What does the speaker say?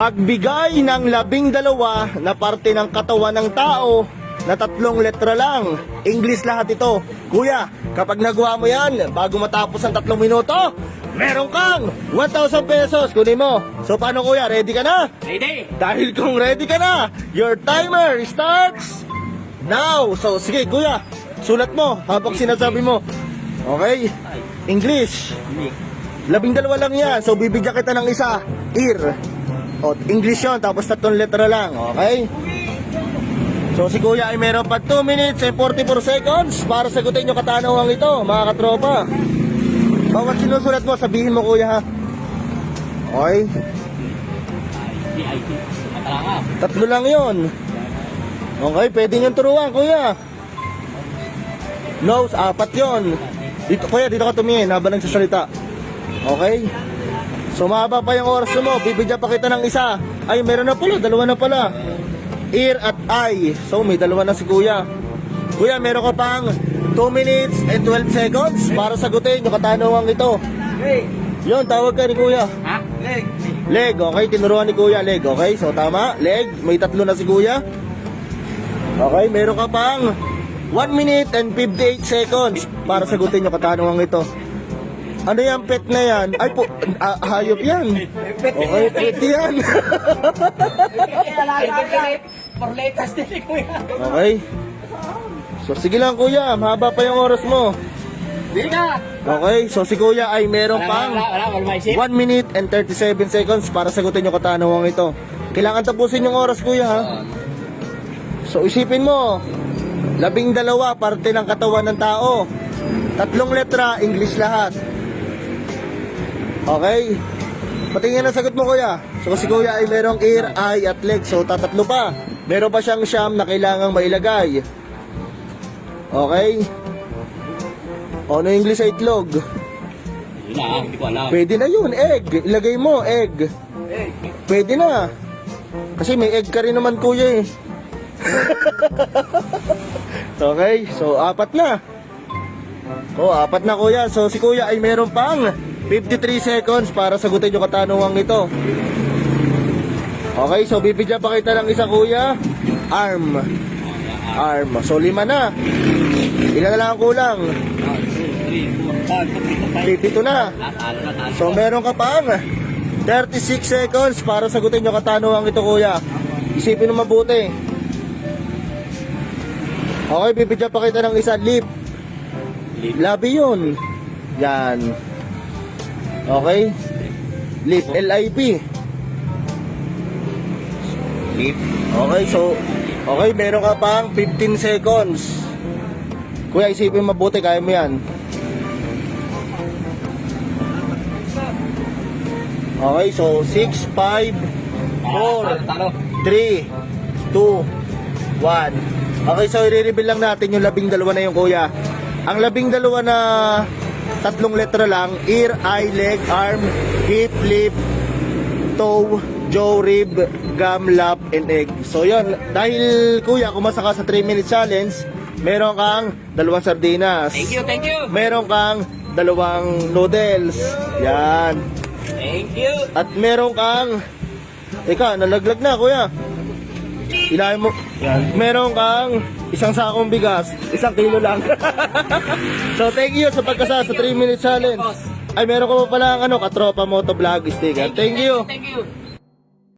Pagbigay ng labing dalawa na parte ng katawan ng tao na tatlong letra lang. English lahat ito. Kuya, kapag nagawa mo yan, bago matapos ang tatlong minuto, meron kang 1,000 pesos. Kunin mo. So paano kuya, ready ka na? Ready? Dahil kung ready ka na, your timer starts now. So sige kuya, sulat mo habang sinasabi mo. Okay? English. Labing dalawa lang yan. So bibigyan kita ng isa. Ear. O, English yon tapos tatlong letra lang. Okay? So si Kuya ay meron pa 2 minutes and 44 seconds para sagutin yung katanungan ito, mga katropa. Bawat sinusulat mo, sabihin mo Kuya ha. Okay? Tatlo lang yon. Okay, pwede niyong turuan, kuya. Nose, apat yon. Dito, kuya, dito ka tumingin habang nagsasalita. Okay? So, mahaba pa yung oras mo. Bibigyan pa kita ng isa. Ay, meron na pala. Dalawa na pala. Ear at eye. So, may dalawa na si kuya. Kuya, meron ka pang 2 minutes and 12 seconds para sagutin yung katanungan ito. Yon, tawag ka ni kuya. Ha? Leg. Leg, okay, tinuruan ni Kuya leg, okay? So tama, leg, may tatlo na si Kuya. Okay, meron ka pang 1 minute and 58 seconds para sagutin yung katanungan ito. Ano yung pet na yan? Ay po, ah, hayop yan. Okay, pet yan. For latest din okay. So sige lang Kuya, mahaba pa yung oras mo. Ka. Okay, so si Kuya ay meron Wala, pang wala, wala, wala maisip. 1 minute and 37 seconds para sagutin yung katanungan ito. Kailangan tapusin yung oras, kuya, ha? So, isipin mo, labing dalawa, parte ng katawan ng tao. Tatlong letra, English lahat. Okay? Patingin ang sagot mo, kuya. So, si kuya ay merong ear, eye, at leg. So, tatatlo pa. Meron pa siyang siyam na kailangang mailagay. Okay? O, ano yung English sa itlog? Yun na, hindi ko alam. Pwede na yun, egg. Ilagay mo, egg. Pwede na. Kasi may egg ka rin naman, kuya eh. okay, so apat na. O, apat na kuya. So si kuya ay meron pang 53 seconds para sagutin yung katanungan ito. Okay, so bibigyan pa kita ng isa kuya. Arm. Arm. So lima na. Ilan na lang ang kulang? 1, 2, 3, 4, 5, 6, 7, 8. Pipito na. So meron ka pang 36 seconds para sagutin yung katanungan ito kuya. Isipin mo mabuti. Okay, bibigyan pa kita ng isa. Lip. Labi yun. Yan. Okay? Lip, L-I-P. Lip. Okay, so, okay, meron ka pang 15 seconds. Kuya, isipin mabuti, kaya mo yan. Okay, so 6, 5, 4, Talo. 3, 2, 1. Okay, so i-reveal lang natin yung labing dalawa na yung kuya. Ang labing dalawa na tatlong letra lang, ear, eye, leg, arm, hip, lip, toe, jaw, rib, gum, lap, and egg. So yun, dahil kuya, kumasa ka sa 3 minute challenge, meron kang dalawang sardinas. Thank you, thank you. Meron kang dalawang noodles. Yan. Thank you. At meron kang Teka, nalaglag na kuya. Ilahin mo. Yan. Meron kang isang sakong bigas. Isang kilo lang. so thank you sa pagkasa sa 3 minute challenge. Ay meron ko pa pala ang ano, katropa motovlog sticker. Thank you. Thank you.